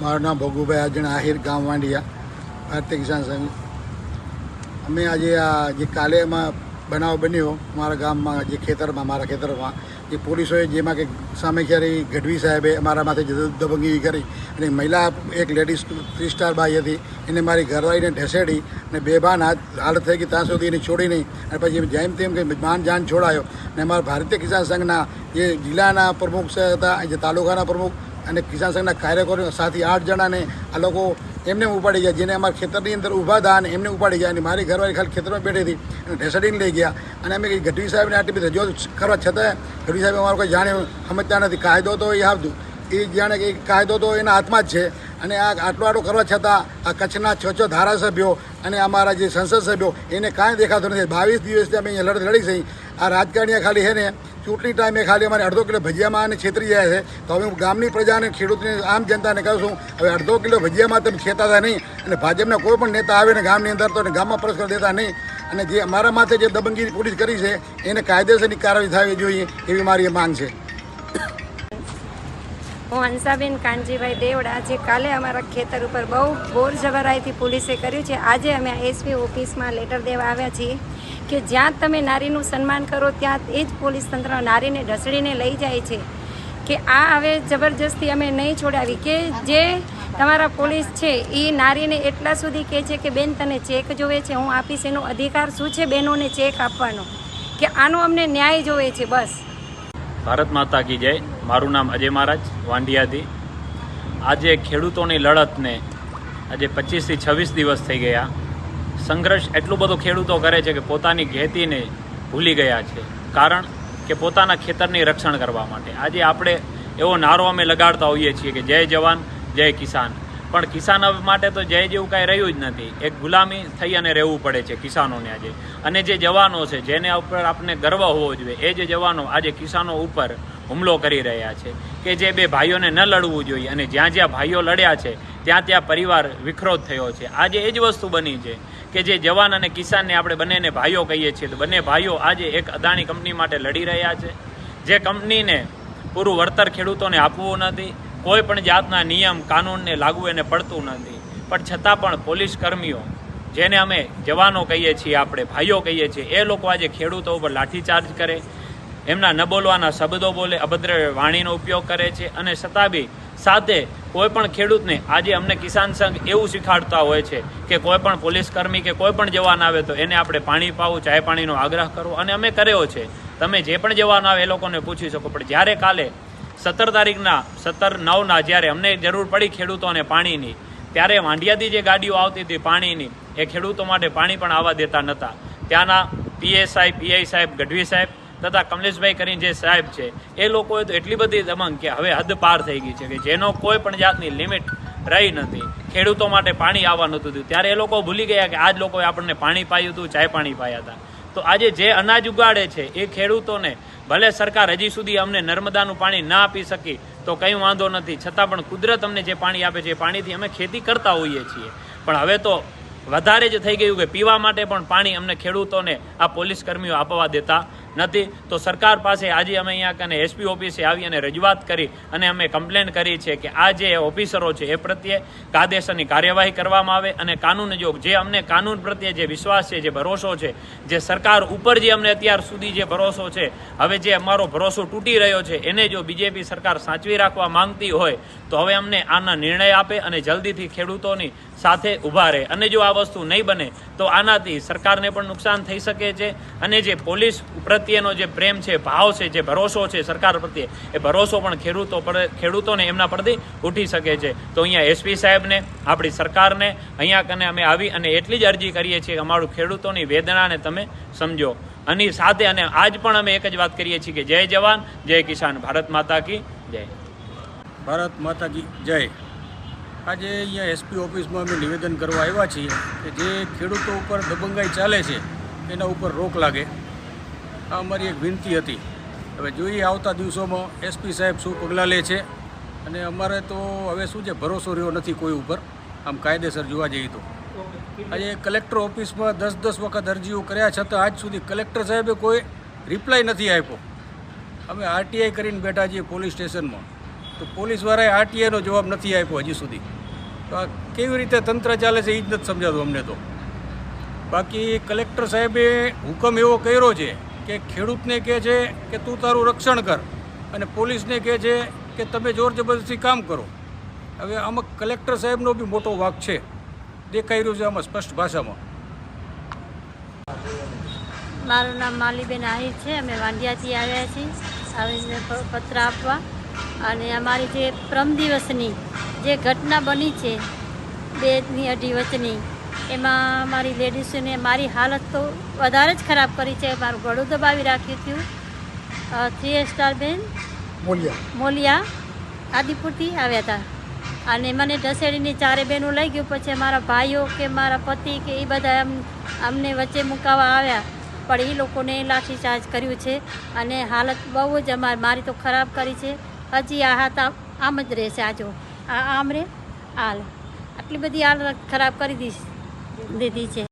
મારું નામ ભગુભાઈ અર્જુન આહિર ગામ વાંડિયા ભારતીય કિસાન સંઘ અમે આજે આ જે કાલે એમાં બનાવ બન્યો, મારા ગામમાં જે ખેતરમાં, મારા ખેતરમાં જે પોલીસોએ જેમાં કે સામે ક્યારે ગઢવી સાહેબે અમારા માથે દબંગી કરી અને મહિલા એક લેડીઝ થ્રી સ્ટાર બાઈ હતી, એને મારી ઘરવાળીને ઢસેડી અને બેભાન હાથ, હાલત થઈ ગઈ, ત્યાં સુધી એને છોડી નહીં. અને પછી જેમ તેમ કે માન જાન છોડાયો. અને અમારા ભારતીય કિસાન સંઘના જે જિલ્લાના પ્રમુખ હતા, જે તાલુકાના પ્રમુખ અને કિસાન સંઘના કાર્યકરો સાથી આઠ જણાને આ લોકો એમને ઉપાડી ગયા, જેને અમારા ખેતરની અંદર ઊભા હતા અને એમને ઉપાડી ગયા. અને મારી ઘરવાળી ખાલી ખેતરમાં બેઠી હતી અને ઢેસડીને લઈ ગયા. અને અમે ગઢવી સાહેબને આટલી બધી રજૂઆત કરવા છતાં ગઢવી સાહેબ અમારું કોઈ જાણે સમજતા નથી. કાયદો તો એ આવતું. એ જાણે કે કાયદો તો એના હાથમાં જ છે. અને આ આટલો આટલો કરવા છતાં આ કચ્છના છ છ ધારાસભ્યો અને અમારા જે સંસદ સભ્યો, એને કાંઈ દેખાતું નથી. બાવીસ દિવસથી અમે અહીંયા લડત લડી છે. આ રાજકારણીયા ખાલી છે ને, ચૂંટણી ટાઈમે ખાલી અમારે અડધો કિલો ભજીયામાં અને છેતરી જાય છે. તો હવે હું ગામની પ્રજાને ખેડૂતને આમ જનતાને કહું છું, હવે અડધો કિલો ભજીયામાં તમે છેતાતા નહીં. અને ભાજપના કોઈ પણ નેતા આવે ને ગામની અંદર તો ગામમાં પરસ્પર દેતા નહીં. અને જે અમારા માથે જે દબંગી પોલીસ કરી છે, એને કાયદેસરની કાર્યવાહી થવી જોઈએ એવી મારી માંગ છે. હું હંસાબેન કાનજીભાઈ દેવડા જે કાલે અમારા ખેતર ઉપર બહુ બોર જબરાઈથી પોલીસે કર્યું છે. આજે અમે એસપી ઓફિસમાં લેટર દેવા આવ્યા છીએ કે જ્યાં તમે નારીનું સન્માન કરો ત્યાં એ જ પોલીસ તંત્ર નારીને ઢસડીને લઈ જાય છે. કે આ હવે જબરજસ્તી અમે નહીં છોડાવી. કે જે તમારા પોલીસ છે એ નારીને એટલા સુધી કહે છે કે બેન તને ચેક જોવે છે, હું આપીશ એનો અધિકાર શું છે બહેનોને ચેક આપવાનો? કે આનો અમને ન્યાય જોવે છે, બસ. ભારત માતા કી જય. મારું નામ અજય મહારાજ વાંડિયાથી આજે ખેડૂતોની લડતને આજે પચીસથી છવ્વીસ દિવસ થઈ ગયા. સંઘર્ષ એટલું બધું ખેડૂતો કરે છે કે પોતાની ખેતીને ભૂલી ગયા છે. કારણ કે પોતાના ખેતરની રક્ષણ કરવા માટે. આજે આપણે એવો નારો અમે લગાડતા હોઈએ છીએ કે જય જવાન, જય કિસાન. પણ કિસાન માટે તો જય જેવું કાંઈ રહ્યું જ નથી. એક ગુલામી થઈ અને રહેવું પડે છે કિસાનોને આજે. અને જે જવાનો છે, જેને ઉપર આપણે ગર્વ હોવો જોઈએ, એ જે જવાનો આજે કિસાનો ઉપર હુમલો કરી રહ્યા છે કે જે બે ભાઈઓને ન લડવું જોઈએ અને જ્યાં જ્યાં ભાઈઓ લડ્યા છે, ત્યાં ત્યાં પરિવાર વિખરોધ થયો છે. આજે એ જ વસ્તુ બની છે કે જે જવાન અને કિસાનને આપણે બંનેને ભાઈઓ કહીએ છીએ, તો બંને ભાઈઓ આજે એક અદાણી કંપની માટે લડી રહ્યા છે. જે કંપનીને પૂરું વળતર ખેડૂતોને આપવું નથી કોઈ પણ જાતના નિયમ, કાનૂનને લાગુ એને પડતું નથી. પણ છતાં પણ પોલીસ કર્મીઓ, જેને અમે જવાનો કહીએ છીએ, આપણે ભાઈઓ કહીએ છીએ, એ લોકો આજે ખેડૂતો ઉપર લાઠીચાર્જ કરે, એમના ન બોલવાના શબ્દો બોલે, અભદ્ર વાણીનો ઉપયોગ કરે છે, અને છતાં બી સાથે કોઈ પણ ખેડૂતને આજે અમને કિસાન સંઘ એવું શીખાડતા હોય છે કે કોઈ પણ પોલીસ કર્મી કે કોઈ પણ જવાન આવે તો એને આપણે પાણી પાવું, ચાય પાણીનો આગ્રહ કરવો, અને અમે કર્યો છે. તમે જે પણ જવાન આવે એ લોકોને પૂછી શકો. પણ જ્યારે કાલે સત્તર તારીખના, સત્તર નવના જ્યારે અમને જરૂર પડી ખેડૂતોને પાણીની, ત્યારે વાંડિયાથી જે ગાડીઓ આવતી હતી પાણીની, એ ખેડૂતો માટે પાણી પણ આવવા દેતા નહોતા ત્યાંના પીએસઆઈ પીઆઈ સાહેબ, ગઢવી સાહેબ તથા કમલેશભાઈ કરીને જે સાહેબ છે, એ લોકોએ તો એટલી બધી દમંગ કે હવે હદ પાર થઈ ગઈ છે કે જેનો કોઈ પણ જાતની લિમિટ રહી નથી. ખેડૂતો માટે પાણી આવવા નહોતું થયું. ત્યારે એ લોકો ભૂલી ગયા કે આજ લોકોએ આપણને પાણી પાયું હતું, ચાય પાણી પાયા હતા. તો આજે જે અનાજ ઉગાડે છે એ ખેડૂતોને, ભલે સરકાર હજી સુધી અમને નર્મદાનું પાણી ના આપી શકી, તો કંઈ વાંધો નથી. છતાં પણ કુદરત અમને જે પાણી આપે છે એ પાણીથી અમે ખેતી કરતા હોઈએ છીએ. પણ હવે તો વધારે જ થઈ ગયું કે પીવા માટે પણ પાણી અમને ખેડૂતોને આ પોલીસ કર્મીઓ આપવા દેતા નથી. તો સરકાર પાસે આજે અમે અહીંયા કને એસપી ઓફિસે આવી અને રજૂઆત કરી અને અમે કમ્પ્લેન કરી છે કે આ જે ઓફિસરો છે એ પ્રત્યે કાયદેસરની કાર્યવાહી કરવામાં આવે અને કાનૂન જોગ જે અમને કાનૂન પ્રત્યે જે વિશ્વાસ છે, જે ભરોસો છે, જે સરકાર ઉપર જે અમને અત્યાર સુધી જે ભરોસો છે, હવે જે અમારો ભરોસો તૂટી રહ્યો છે, એને જો બીજેપી સરકાર સાચવી રાખવા માંગતી હોય, તો હવે અમને આના નિર્ણય આપે અને જલ્દીથી ખેડૂતોની સાથે ઊભા રહે. અને જો આ વસ્તુ નહીં બને, તો આનાથી સરકારને પણ નુકસાન થઈ શકે છે. અને જે પોલીસ પ્રત્યેનો જે પ્રેમ છે, ભાવ છે, જે ભરોસો છે સરકાર પ્રત્યે, એ ભરોસો પણ ખેડૂતો પર ખેડૂતોને એમના પરથી ઉઠી શકે છે. તો અહીંયા એસપી સાહેબને, આપણી સરકારને, અહીંયા કને અમે આવી અને એટલી જ અરજી કરીએ છીએ કે અમારું ખેડૂતોની વેદનાને તમે સમજો. અને સાથે અને આજ પણ અમે એક જ વાત કરીએ છીએ કે જય જવાન, જય કિસાન. ભારત માતા કી જય. ભારત માતા કી જય. આજે અહીંયા એસપી ઓફિસમાં અમે નિવેદન કરવા આવ્યા છીએ કે જે ખેડૂતો ઉપર દબંગાઈ ચાલે છે, એના ઉપર રોક લાગે. અમારી એક વિનંતી હતી. હવે જોઈએ આવતા દિવસોમાં એસપી સાહેબ શું પગલાં લે છે? અને અમારે તો હવે શું છે, ભરોસો રહ્યો નથી કોઈ ઉપર. આમ કાયદેસર જોવા જઈએ તો. આજે કલેક્ટર ઓફિસમાં દસ દસ વખત અરજીઓ કર્યા છતાં આજ સુધી કલેક્ટર સાહેબે કોઈ રિપ્લાય નથી આપ્યો. અમે આરટીઆઈ કરીને બેઠા છીએ પોલીસ સ્ટેશનમાં. તો પોલીસવાળાએ આરટીઆઈનો જવાબ નથી આપ્યો હજી સુધી. તો આ કેવી રીતે તંત્ર ચાલે છે એ જ નથી સમજાતું અમને તો. બાકી કલેક્ટર સાહેબે હુકમ એવો કર્યો છે કે ખેડૂતને કહે છે કે તું તારું રક્ષણ કર અને પોલીસને કહે છે કે તમે જોર જબરદસ્તી કામ કરો. હવે આમાં કલેક્ટર સાહેબનો બી મોટો વાક છે. દેખાઈ રહ્યું છે આમાં સ્પષ્ટ ભાષામાં. મારું નામ માલીબેન આહિર છે. અમે વાંડિયાથી આવ્યા છીએ. આવીને પત્ર આપવા. અને અમારી જે પ્રમ દિવસની જે ઘટના બની છે, બેની અઢી વચની એમાં મારી લેડીઝોને મારી હાલત તો વધારે જ ખરાબ કરી છે. મારું ગળું દબાવી રાખ્યું હતું. થ્રી સ્ટાર બેન મોલિયા. મોલિયા આદિપુરથી આવ્યા હતા. અને મને ઢસેડીને ચારે બહેનો લઈ ગયું. પછી મારા ભાઈઓ કે મારા પતિ કે એ બધા એમ અમને વચ્ચે મુકાવા આવ્યા. પણ એ લોકોને લાઠીચાર્જ કર્યું છે અને હાલત બહુ જ અમારી મારી તો ખરાબ કરી છે. હજી આ હાથ આમ આમ જ રહેશે આજો. આ આમ રે? હાલ. આટલી બધી હાલત ખરાબ કરી દીધી. દીધી છે